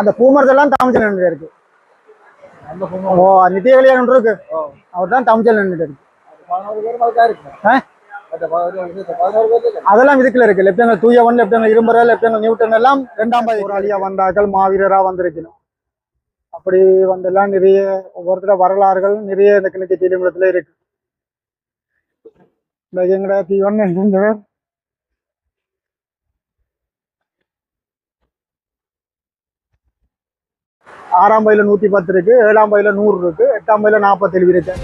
அந்த பூமரத்தெல்லாம் தமிழ்ச்சல் நின்று இருக்கு. அந்த ஓ நித்திய கல்யாணம் இருக்கு. அவர் தான் தமிழ்ச்சல் நின்றுட்டு இருக்கு. அதெல்லாம் இதுக்குள்ள இருக்கு. லெப்டினல் தூயவன் லெப்டினல் இரும்பர லெப்டினல் நியூட்டன் எல்லாம் ரெண்டாம் பாதி போராளியா வந்தார்கள் மாவீரரா வந்திருக்கணும். அப்படி வந்தெல்லாம் நிறைய ஒவ்வொருத்தர வரலாறுகள் நிறைய இந்த கிணத்தி தீலிமிடத்துல இருக்கு. இந்த எங்கட தீவன் ஆறாம் பையில நூத்தி பத்து இருக்கு ஏழாம் பையில நூறு இருக்கு எட்டாம் பையில நாற்பத்தேழு இருக்கு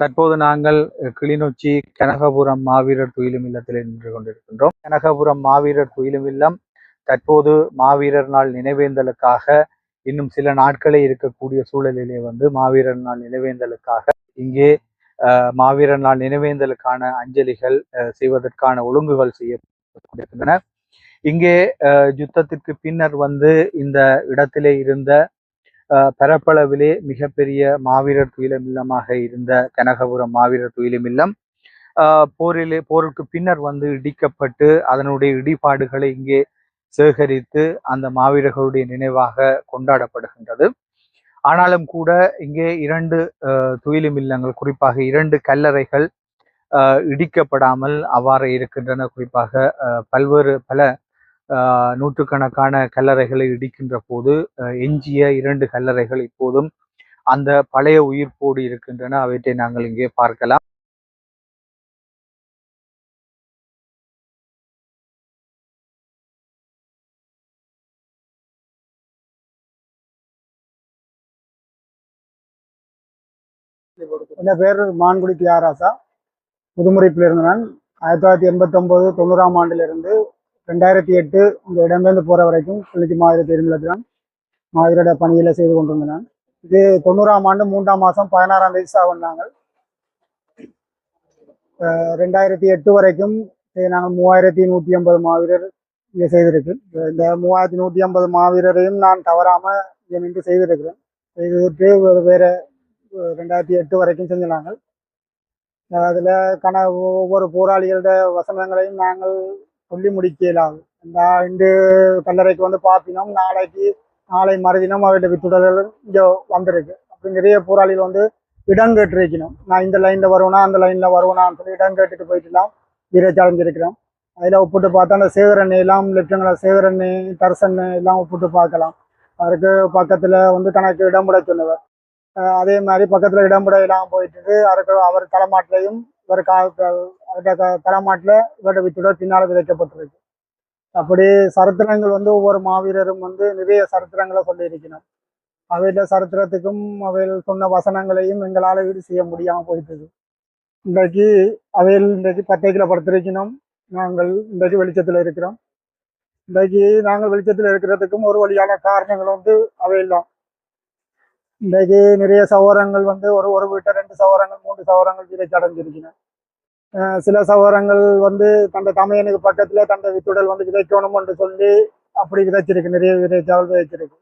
தற்போது நாங்கள் கிளிநொச்சி கனகபுரம் மாவீரர் துயிலும் இல்லத்தில் நின்று கொண்டிருக்கின்றோம். கனகபுரம் மாவீரர் துயிலும் இல்லம் தற்போது மாவீரர் நாள் நினைவேந்தலுக்காக இன்னும் சில நாட்களே இருக்கக்கூடிய சூழலிலே வந்து மாவீரர் நாள் நினைவேந்தலுக்காக இங்கே மாவீரர் நாள் நினைவேந்தலுக்கான அஞ்சலிகள் செய்வதற்கான ஒழுங்குகள் செய்யப்பட்டிருக்கின்றன. இங்கே யுத்தத்திற்கு பின்னர் வந்து இந்த இடத்திலே இருந்த பரப்பளவிலே மிகப்பெரிய மாவீரர் துயிலம் இல்லமாக இருந்த கனகபுரம் மாவீரர் துயிலம் இல்லம். போரிலே போருக்கு பின்னர் வந்து இடிக்கப்பட்டு அதனுடைய இடிபாடுகளை இங்கே சேகரித்து அந்த மாவீரர்களுடைய நினைவாக கொண்டாடப்படுகின்றது. ஆனாலும் கூட இங்கே இரண்டு துயிலும் இல்லங்கள் குறிப்பாக இரண்டு கல்லறைகள் இடிக்கப்படாமல் அவ்வாறு இருக்கின்றன. குறிப்பாக அஹ், பல்வேறு பல நூற்றுக்கணக்கான கல்லறைகளை இடிக்கின்ற போது எஞ்சிய இரண்டு கல்லறைகள் இப்போதும் அந்த பழைய உயிர்ப்போடு இருக்கின்றன. அவற்றை நாங்கள் இங்கே பார்க்கலாம். என் பேர் மான்குடி தியாராசா புதுமுறைப்பில் இருந்த நான் ஆயிரத்தி தொள்ளாயிரத்தி எண்பத்தொம்போது தொண்ணூறாம் ஆண்டிலிருந்து ரெண்டாயிரத்தி எட்டு இந்த இடம்பெயர்ந்து போகிற வரைக்கும் கிளிநொச்சி மாதிரி தேர்தலில் தான் மாதிரியோட செய்து கொண்டிருந்தேன் இது தொண்ணூறாம் ஆண்டு மூன்றாம் மாதம் பதினாறாம் தேதி சாக நாங்கள். ரெண்டாயிரத்தி எட்டு வரைக்கும் நாங்கள் மூவாயிரத்தி நூற்றி ஐம்பது மாவீரர் இங்கே செய்திருக்கு இந்த மூவாயிரத்தி நூற்றி ஐம்பது மாவீரரையும் நான் தவறாமல் இங்கே நின்று செய்திருக்கிறேன். செய்துவிட்டு ஒரு வேற ரெண்டாயிரத்தி எட்டு வரைக்கும் செஞ்சினாங்க அதில் கன ஒவ்வொரு போராளிகளோட வசனங்களையும் நாங்கள் சொல்லி முடிக்கலாம் இந்த இன்று கல்லறைக்கு வந்து பார்த்தினோம் நாளைக்கு நாளை மறுதினம் அவருடைய வித்துடல்கள் இங்கே வந்திருக்கு. அப்படி நிறைய போராளிகள் வந்து இடம் கேட்டிருக்கணும். நான் இந்த லைனில் வருவேனா அந்த லைனில் வருவேனான்னு சொல்லி இடம் கேட்டுட்டு போயிட்டுலாம் வீரச்சாலைஞ்சிருக்கிறோம் அதில் ஒப்பிட்டு பார்த்தா அந்த சேகரண்ணை எல்லாம் லெப்டினல் சேகரண்ணை தரசண்ணு எல்லாம் ஒப்பிட்டு பார்க்கலாம். அவருக்கு பக்கத்தில் வந்து தனக்கு இடம்பட சொன்னவர். அதே மாதிரி பக்கத்தில் இடம்பட எல்லாம் போயிட்டு அவருக்கு அவர் தலைமாட்டிலையும் இவர் கா க- தலைமாட்டில் இவருடைய வித்துட பின்னால் விதைக்கப்பட்டிருக்கு. அப்படி சரித்திரங்கள் வந்து ஒவ்வொரு மாவீரரும் வந்து நிறைய சரித்திரங்களை சொல்லியிருக்கிறார். அவையில் சரித்திரத்துக்கும் அவையில் சொன்ன வசனங்களையும் எங்களால் ஈடு செய்ய முடியாமல் போயிட்டுது இன்றைக்கு அவையில் இன்றைக்கு பத்தைக்கில் படுத்திருக்கணும் நாங்கள் இன்றைக்கு வெளிச்சத்தில் இருக்கிறோம். இன்றைக்கு நாங்கள் வெளிச்சத்தில் இருக்கிறதுக்கும் ஒரு வழியான காரணங்கள் வந்து அவையில் தான் இன்றைக்கு நிறைய சவரங்கள் வந்து ஒரு ஒரு வீட்டை ரெண்டு சவரங்கள் மூன்று சவரங்கள் விதைச்சு அடைஞ்சிருக்கணும் சில சவரங்கள் வந்து தந்த தமையனுக்கு பக்கத்துல தந்த வித்துடல் வந்து விதைக்கணும் என்று சொல்லி அப்படி விதைச்சிருக்கு நிறைய விதைச்சால் விதைச்சிருக்கு.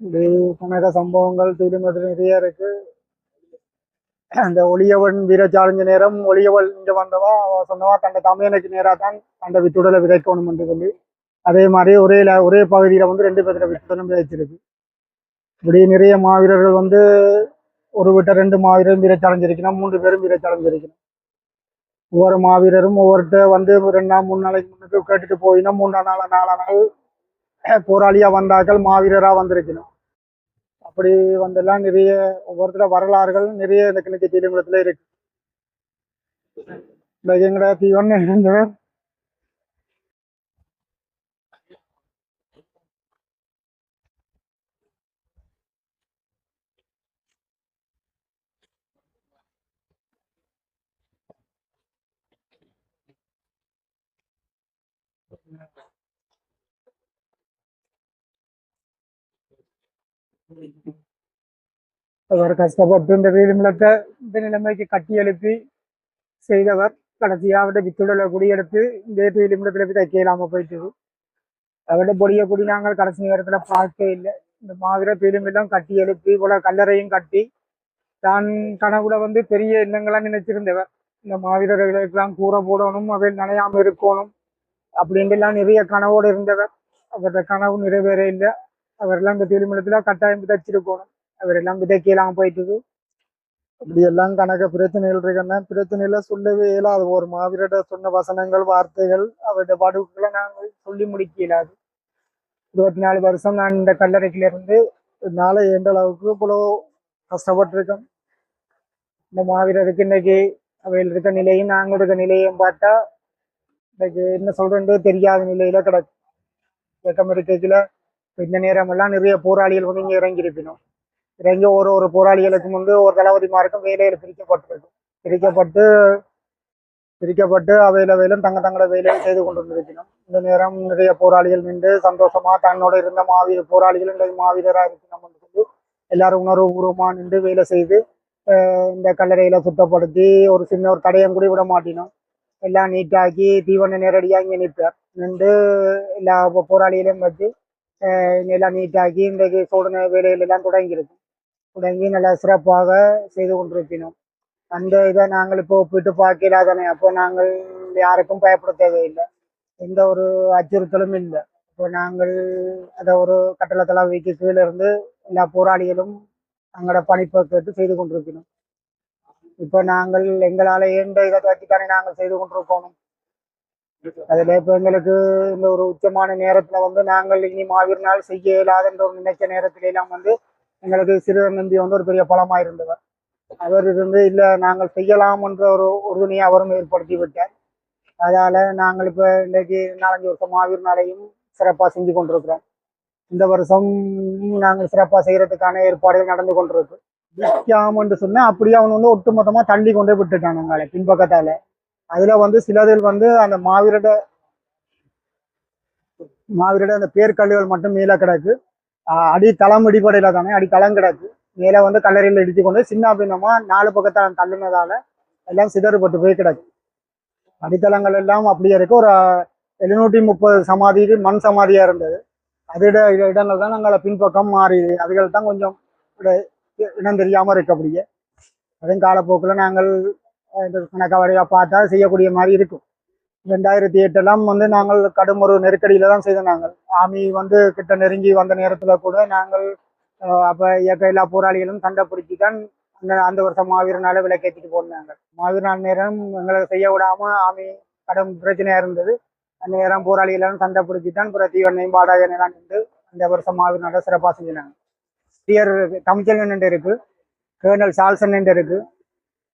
இப்படி கணக்க சம்பவங்கள் திருமணத்தில் நிறைய இருக்கு. அந்த ஒளியவன் வீரச்சாலஞ்ச நேரம் ஒளியவள் இங்கே வந்தவா அவ சொன்னவா தந்த தமையனுக்கு நேராக தான் அந்த வித்துடலை விதைக்கணும் என்று சொல்லி. அதே மாதிரி ஒரே ஒரே பகுதியில் வந்து ரெண்டு பேர்த்த வித்துடலும் விதைச்சிருக்கு. இப்படி நிறைய மாவீரர்கள் வந்து ஒரு விட்ட ரெண்டு மாவீரரும் வீரச்சடைஞ்சிருக்கணும் மூன்று பேரும் வீரச்சடைஞ்சிருக்கணும் ஒவ்வொரு மாவீரரும் ஒவ்வொருத்த வந்து ரெண்டு நாள் மூணு நாளைக்கு முன்னுக்கு கேட்டுட்டு போயினா மூணாம் நாள் நாலாம் நாள் போராளியா வந்தாக்கள் மாவீரரா வந்திருக்கணும். அப்படி வந்தெல்லாம் நிறைய ஒவ்வொருத்தர வரலாறுகள் நிறைய இந்த கிணக்கு தீலிமலத்துல இருக்கு. இந்த எங்கட தீவன் இருந்தவர் அவர் கஷ்டப்பட்டு இந்த வீடுமிலத்தை இந்த நிலைமைக்கு கட்டி எழுப்பி செய்தவர். கடைசியாக அவருடைய வித்துடலை குடியெடுத்து இந்த வீடுமிலத்தில் போய் தைக்க இல்லாமல் போயிட்டது. அவருடைய பொடிய குடி நாங்கள் கடைசி நேரத்தில் பார்க்கவே இல்லை. இந்த மாதிரி வீடுமெல்லாம் கட்டி எழுப்பி இவ்வளோ கல்லறையும் கட்டி தான் கனவுல வந்து பெரிய எண்ணங்களாக நினைச்சிருந்தவர். இந்த மாவீரர்களுக்கெல்லாம் கூற போடணும் அவையில் நனையாம இருக்கணும் அப்படின்ட்டுலாம் நிறைய கனவோடு இருந்தவர். அவருடைய கனவு நிறைவேற இல்லை. அவரெல்லாம் இந்த திருமணத்துல கட்டாயம் விதைச்சிருக்கணும். அவரெல்லாம் விதைக்கலாம் போயிட்டுது. இப்படியெல்லாம் எல்லாம் கணக்க பிரச்சனைகள் இருக்குன்னா பிரச்சனையில சொல்லவே இயலாது. ஒரு மாவீரட சொன்ன வசனங்கள் வார்த்தைகள் அவருடைய படுகளை நாங்கள் சொல்லி முடிக்க இயலாது. இருபத்தி நாலு வருஷம் நான் இந்த கல்லறைக்குல இருந்து நாளை எந்த அளவுக்கு இவ்வளோ கஷ்டப்பட்டிருக்கோம் இந்த மாவீரருக்கு இன்னைக்கு அவையில் இருக்க நிலையும் நாங்கள் இருக்க நிலையும் பார்த்தா இன்னைக்கு என்ன சொல்றேன்றே தெரியாத நிலையில கிடக்கும் இயக்கம் இருக்கைக்குள்ள இந்த நேரமெல்லாம் நிறைய போராளிகள் வந்து இங்கே இறங்கி இருப்பினோம் இறங்கி ஒரு ஒரு போராளிகளுக்கும் வந்து ஒரு தளபதிமாருக்கும் வேலையில் பிரிக்கப்பட்டிருக்கும். பிரிக்கப்பட்டு பிரிக்கப்பட்டு அவையில வேலும் தங்க தங்களோட வேலையை செய்து கொண்டு வந்திருக்கணும் இந்த நேரம் நிறைய போராளிகள் நின்று சந்தோஷமா தன்னோட இருந்த மாவீர போராளிகள் இந்த மாவீரராக இருக்கணும்னு சொல்லி எல்லாரும் உணர்வுபூர்வமா நின்று வேலை செய்து இந்த கல்லறையில சுத்தப்படுத்தி ஒரு சின்ன ஒரு தடையம் கூட விட மாட்டினோம். எல்லாம் நீட்டாக்கி தீவன நேரடியாக இங்கே நிற்பார். நின்று எல்லா போராளிகளையும் வச்சு எல்லாம் நீட்டாக்கி இன்றைக்கு சோதனை வேலைகள் எல்லாம் தொடங்கியிருக்கும் தொடங்கி நல்லா சிறப்பாக செய்து கொண்டிருப்பினோம். அந்த இதை நாங்கள் இப்போ ஒப்பிட்டு பார்க்கல தானே. அப்போ நாங்கள் யாருக்கும் பயப்பட தேவையில்லை. எந்த ஒரு அச்சுறுத்தலும் இல்லை. இப்போ நாங்கள் அதை ஒரு கட்டளை தலைவிக்கு கீழே இருந்து எல்லா போராளிகளும் தங்களோட பணிப்பை கேட்டு செய்து கொண்டிருக்கணும் இப்போ நாங்கள் எங்களால் ஏண்ட இதை வச்சுத்தானே நாங்கள் செய்து கொண்டிருக்கணும் அதில் இப்போ எங்களுக்கு இந்த ஒரு உச்சமான நேரத்தில் வந்து நாங்கள் இனி மாவீர் நாள் செய்ய இயலாதுன்ற ஒரு நினைச்ச நேரத்துல எல்லாம் வந்து எங்களுக்கு சிறுவர் நம்பி வந்து ஒரு பெரிய பலமாக இருந்தவர். அவர் இருந்து இல்லை நாங்கள் செய்யலாம் என்ற ஒரு உறுதுணையை அவரும் ஏற்படுத்தி விட்டார் அதால நாங்கள் இப்போ இன்னைக்கு நாலஞ்சு வருஷம் மாவீர் நாளையும் சிறப்பாக செஞ்சு கொண்டிருக்கிறோம். இந்த வருஷம் நாங்கள் சிறப்பாக செய்யறதுக்கான ஏற்பாடுகள் நடந்து கொண்டிருக்கு. விற்காமன்னு சொன்னா அப்படியே அவன் வந்து ஒட்டுமொத்தமா தள்ளி கொண்டே விட்டுட்டான் உங்களை பின்பக்கத்தால. அதுல வந்து சிலதில் வந்து அந்த மாவீரட மாவீரட அந்த பேர்கல்லுகள் மட்டும் மேல கிடக்கு. அடித்தளம் அடி தளம் இடிப்படையில தானே அடி தளம் கிடக்கு. மேலே வந்து கல்லறையில் இடித்து கொண்டு சின்ன பின்னமா நாலு பக்கத்தால் தள்ளினதால எல்லாம் சிதறுபட்டு போய் கிடக்கு. அடித்தளங்கள் எல்லாம் அப்படியே இருக்கு. ஒரு எழுநூற்றி முப்பது சமாதி மண் சமாதியா இருந்தது. அதோட இடங்கள் தான் நாங்கள் பின்பக்கம் மாறி அதுகள் தான் கொஞ்சம் இடம் தெரியாமல் தெரியாம இருக்கு அப்படியே. அதுவும் காலப்போக்கில் நாங்கள் இந்த கணக்காவடியாக பார்த்தா செய்யக்கூடிய மாதிரி இருக்கும். ரெண்டாயிரத்தி எட்டெல்லாம் வந்து நாங்கள் கடும் ஒரு நெருக்கடியில தான் செய்தோம் நாங்கள். ஆமி வந்து கிட்ட நெருங்கி வந்த நேரத்தில் கூட நாங்கள் அப்போ இயக்க எல்லா போராளிகளும் சண்டை பிடிச்சி தான் அந்த அந்த வருஷம் மாவீரனால் விளக்கேற்றிட்டு போனாங்க மாவீர நாள் நேரம் எங்களை செய்ய விடாம ஆமி கடும் பிரச்சனையாக இருந்தது. அந்த நேரம் போராளிகளும் சண்டை பிடிச்சி தான் பிற தீவனையும் பாடாஜனைலாம் நின்று அந்த வருஷம் மாவீர நாளை சிறப்பாக செஞ்சினாங்க டியர் தமிழ்ச்செல்வன் என்று இருக்கு கேர்னல் சால்சன் என்று இருக்குது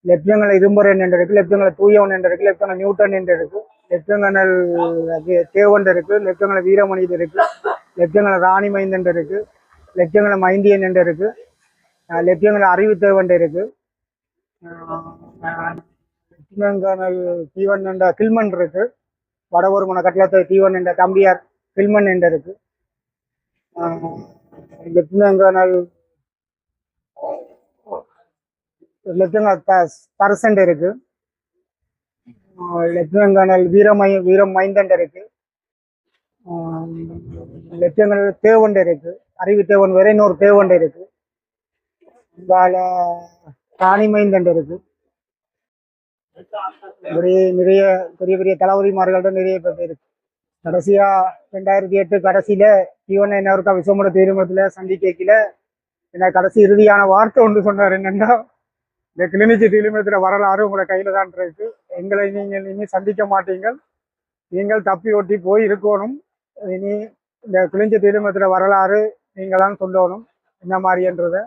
லெப்டங்கல் இரும்புரன் என்று இருக்கு லெப்டங்கல் தூயவன் என்று இருக்கு லெப்டங்கல் நியூட்டன் என்று இருக்கு லெப்டினல் தேவன் இருக்கு லெப்டங்கல் வீரமணி இருக்கு லெப்டங்கல் ராணி மைந்தன் இருக்கு லெப்டங்கல் மைந்தியன் என்று இருக்கு லெப்டங்கல் அறிவு தேவன் இருக்கு லெப்டினல் தீவன் என்ற கில்மன் இருக்கு வடவருமன கட்டளத்தை தீவன் என்ற தம்பியார் கில்மன் என்று இருக்கு லெப்டினல் லெப்டினல் பர்சன்ட் இருக்கு. லெப்டினல் கர்னல் வீரமய வீரம் மைந்தன் இருக்கு லெப்டினல் தேவன் இருக்கு. அறிவு தேவன் வேற இன்னொரு தேவன் இருக்கு. ராணி மைந்தன் இருக்கு. நிறைய நிறைய பெரிய பெரிய தளபதிமார்கள்ட்ட நிறைய பேர் இருக்கு. கடைசியா ரெண்டாயிரத்தி எட்டு கடைசியில தீவன என்ன இருக்கா விஸ்வமுட தீர்மத்துல சந்திக்கல என்ன கடைசி இறுதியான வார்த்தை ஒன்று சொன்னார் என்னன்னா இந்த கிளினிச்சி தீர்மத்துல வரலாறு உங்களை கையில தான் இருக்கு. எங்களை நீங்கள் இனி சந்திக்க மாட்டீங்கள். நீங்கள் தப்பி ஓட்டி போய் இருக்கணும். இனி இந்த கிளிஞ்சி தீர்மத்துல வரலாறு நீங்க தான் சொல்லணும். என்ன மாதிரின்றதை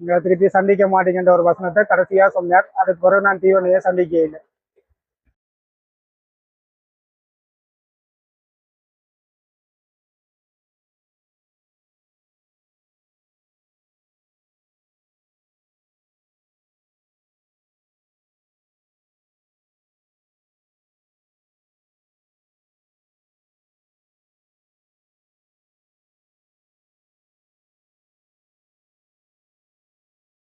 நீங்கள் திருப்பி சந்திக்க மாட்டீங்கன்ற ஒரு வசனத்தை கடைசியா சொன்னார். அதுக்கு பிறகு நான் தீவனையை சந்திக்க இல்லை.